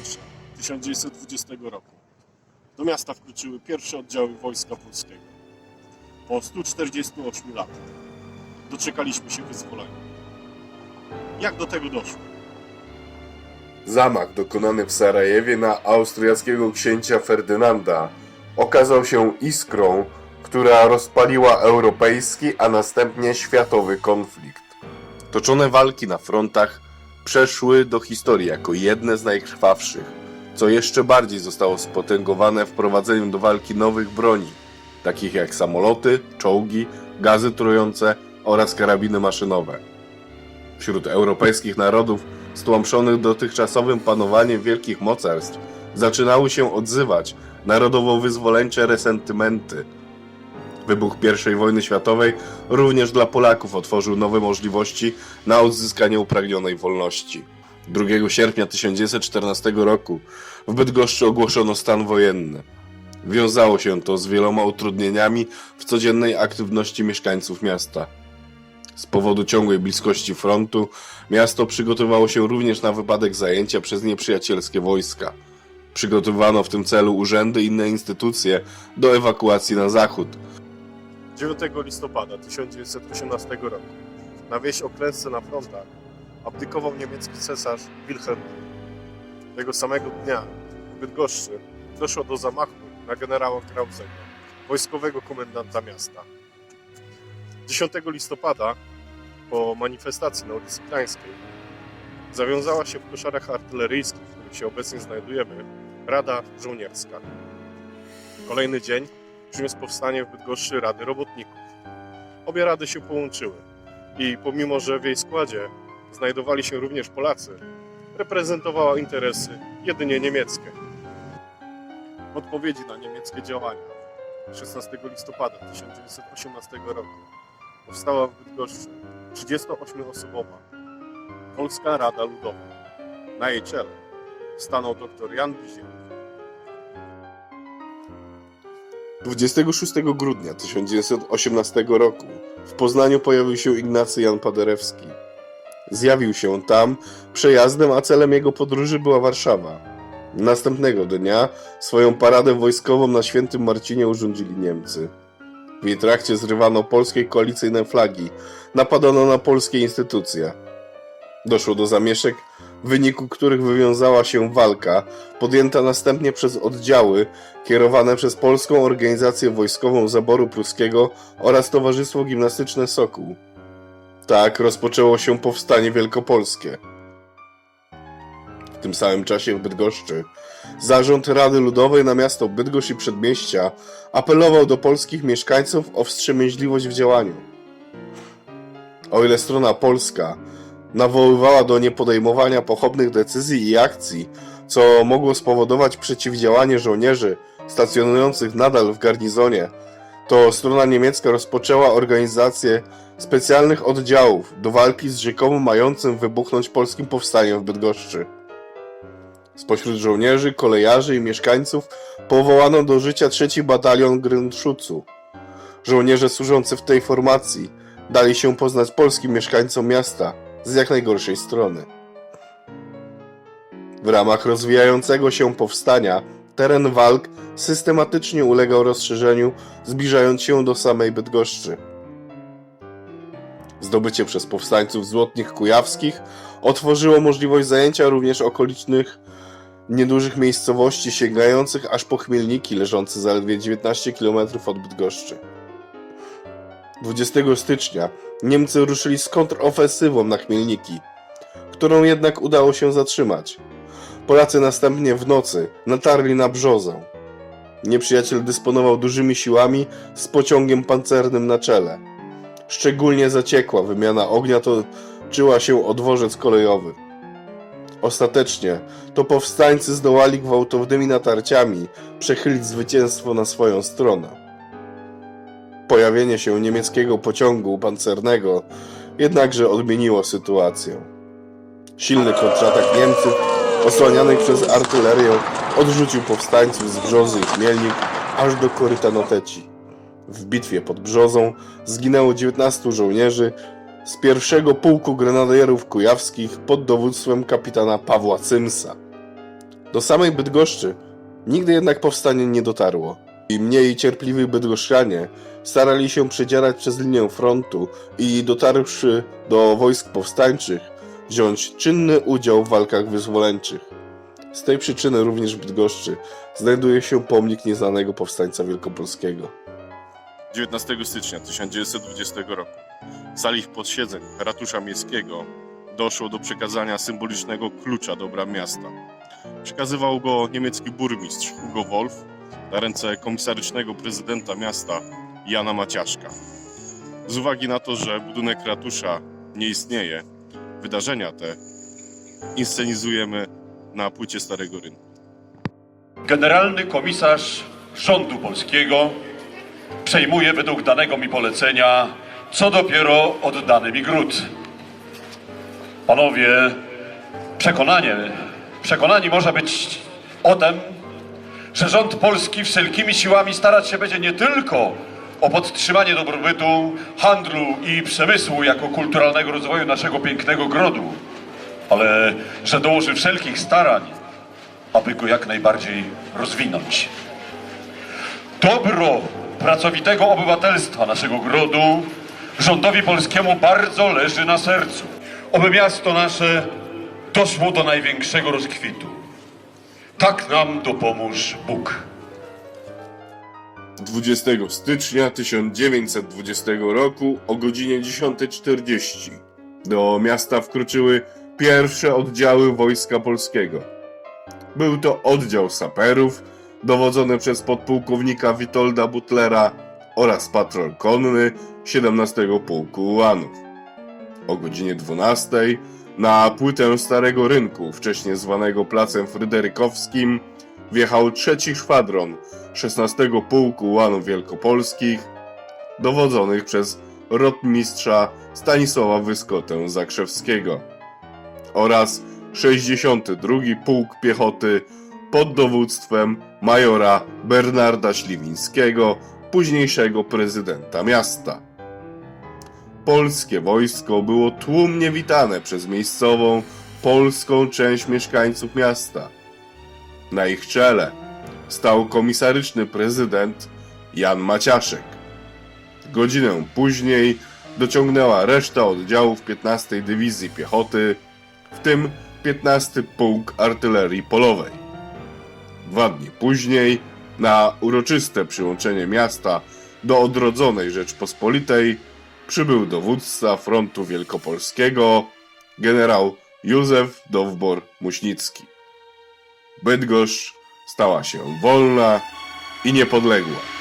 20 stycznia 1920 roku do miasta wkroczyły pierwsze oddziały Wojska Polskiego. Po 148 latach doczekaliśmy się wyzwolenia. Jak do tego doszło? Zamach dokonany w Sarajewie na austriackiego księcia Ferdynanda okazał się iskrą, która rozpaliła europejski, a następnie światowy konflikt. Toczone walki na frontach przeszły do historii jako jedne z najkrwawszych, co jeszcze bardziej zostało spotęgowane wprowadzeniem do walki nowych broni, takich jak samoloty, czołgi, gazy trujące oraz karabiny maszynowe. Wśród europejskich narodów stłamszonych dotychczasowym panowaniem wielkich mocarstw, zaczynały się odzywać narodowo-wyzwoleńcze resentymenty. Wybuch I wojny światowej również dla Polaków otworzył nowe możliwości na odzyskanie upragnionej wolności. 2 sierpnia 1914 roku w Bydgoszczy ogłoszono stan wojenny. Wiązało się to z wieloma utrudnieniami w codziennej aktywności mieszkańców miasta. Z powodu ciągłej bliskości frontu Miasto przygotowało się również na wypadek zajęcia przez nieprzyjacielskie wojska. Przygotowano w tym celu urzędy i inne instytucje do ewakuacji na zachód. 9 listopada 1918 roku na wieś o klęsce na frontach abdykował niemiecki cesarz Wilhelm II. Tego samego dnia w Bydgoszczy doszło do zamachu na generała Krausego, wojskowego komendanta miasta. 10 listopada po manifestacji na ulicy Gdańskiej zawiązała się w koszarach artyleryjskich, w których się obecnie znajdujemy, Rada Żołnierska. Kolejny dzień przyniósł powstanie w Bydgoszczy Rady Robotników. Obie rady się połączyły i pomimo, że w jej składzie znajdowali się również Polacy, reprezentowała interesy jedynie niemieckie. W odpowiedzi na niemieckie działania 16 listopada 1918 roku powstała w Bydgoszczy 38-osobowa Polska Rada Ludowa. Na jej czele stanął dr Jan Biziel. 26 grudnia 1918 roku w Poznaniu pojawił się Ignacy Jan Paderewski. Zjawił się tam przejazdem, a celem jego podróży była Warszawa. Następnego dnia swoją paradę wojskową na Świętym Marcinie urządzili Niemcy. W jej trakcie zrywano polskie koalicyjne flagi, napadano na polskie instytucje. Doszło do zamieszek, w wyniku których wywiązała się walka, podjęta następnie przez oddziały kierowane przez Polską Organizację Wojskową Zaboru Pruskiego oraz Towarzystwo Gimnastyczne Sokół. Tak rozpoczęło się powstanie wielkopolskie. W tym samym czasie w Bydgoszczy zarząd Rady Ludowej na miasto Bydgoszcz i Przedmieścia apelował do polskich mieszkańców o wstrzemięźliwość w działaniu. O ile strona polska nawoływała do niepodejmowania pochopnych decyzji i akcji, co mogło spowodować przeciwdziałanie żołnierzy stacjonujących nadal w garnizonie, to strona niemiecka rozpoczęła organizację specjalnych oddziałów do walki z rzekomo mającym wybuchnąć polskim powstaniem w Bydgoszczy. Spośród żołnierzy, kolejarzy i mieszkańców powołano do życia trzeci batalion Grünschutzu. Żołnierze służący w tej formacji dali się poznać polskim mieszkańcom miasta z jak najgorszej strony. W ramach rozwijającego się powstania teren walk systematycznie ulegał rozszerzeniu, zbliżając się do samej Bydgoszczy. Zdobycie przez powstańców złotnych kujawskich otworzyło możliwość zajęcia również okolicznych niedużych miejscowości sięgających aż po Chmielniki leżące zaledwie 19 km od Bydgoszczy. 20 stycznia Niemcy ruszyli z kontrofensywą na Chmielniki, którą jednak udało się zatrzymać. Polacy następnie w nocy natarli na Brzozę. Nieprzyjaciel dysponował dużymi siłami z pociągiem pancernym na czele. Szczególnie zaciekła wymiana ognia toczyła się o dworzec kolejowy. Ostatecznie to powstańcy zdołali gwałtownymi natarciami przechylić zwycięstwo na swoją stronę. Pojawienie się niemieckiego pociągu pancernego jednakże odmieniło sytuację. Silny kontratak Niemców, osłanianych przez artylerię, odrzucił powstańców z Brzozy i Chmielnik aż do koryta Noteci. W bitwie pod Brzozą zginęło 19 żołnierzy z pierwszego pułku grenadierów kujawskich pod dowództwem kapitana Pawła Cymsa. Do samej Bydgoszczy nigdy jednak powstanie nie dotarło. I mniej cierpliwi bydgoszczanie starali się przedzierać przez linię frontu i dotarłszy do wojsk powstańczych, wziąć czynny udział w walkach wyzwoleńczych. Z tej przyczyny również w Bydgoszczy znajduje się pomnik nieznanego powstańca wielkopolskiego. 19 stycznia 1920 roku w sali posiedzeń ratusza miejskiego doszło do przekazania symbolicznego klucza do bram miasta. Przekazywał go niemiecki burmistrz Hugo Wolf na ręce komisarycznego prezydenta miasta Jana Maciaszka. Z uwagi na to, że budynek ratusza nie istnieje, wydarzenia te inscenizujemy na płycie Starego Rynku. Generalny komisarz rządu polskiego przejmuje według danego mi polecenia, co dopiero oddany mi gród. Panowie, przekonanie, przekonani może być o tym, że rząd polski wszelkimi siłami starać się będzie nie tylko o podtrzymanie dobrobytu, handlu i przemysłu jako kulturalnego rozwoju naszego pięknego grodu, ale że dołoży wszelkich starań, aby go jak najbardziej rozwinąć. Dobro pracowitego obywatelstwa naszego grodu rządowi polskiemu bardzo leży na sercu. Oby miasto nasze doszło do największego rozkwitu. Tak nam dopomóż Bóg. 20 stycznia 1920 roku o godzinie 10.40 do miasta wkroczyły pierwsze oddziały Wojska Polskiego. Był to oddział saperów dowodzony przez podpułkownika Witolda Butlera oraz patrol konny 17 Pułku Ułanów. O godzinie 12 na płytę Starego Rynku, wcześniej zwanego Placem Fryderykowskim, wjechał trzeci szwadron 16 Pułku Ułanów Wielkopolskich, dowodzonych przez rotmistrza Stanisława Wyskotę Zakrzewskiego oraz 62 Pułk Piechoty pod dowództwem majora Bernarda Śliwińskiego, późniejszego prezydenta miasta. Polskie wojsko było tłumnie witane przez miejscową polską część mieszkańców miasta. Na ich czele stał komisaryczny prezydent Jan Maciaszek. Godzinę później dociągnęła reszta oddziałów 15 Dywizji Piechoty, w tym 15 Pułk Artylerii Polowej. Dwa dni później, na uroczyste przyłączenie miasta do odrodzonej Rzeczpospolitej, przybył dowódca frontu wielkopolskiego, generał Józef Dowbor-Muśnicki. Bydgoszcz stała się wolna i niepodległa.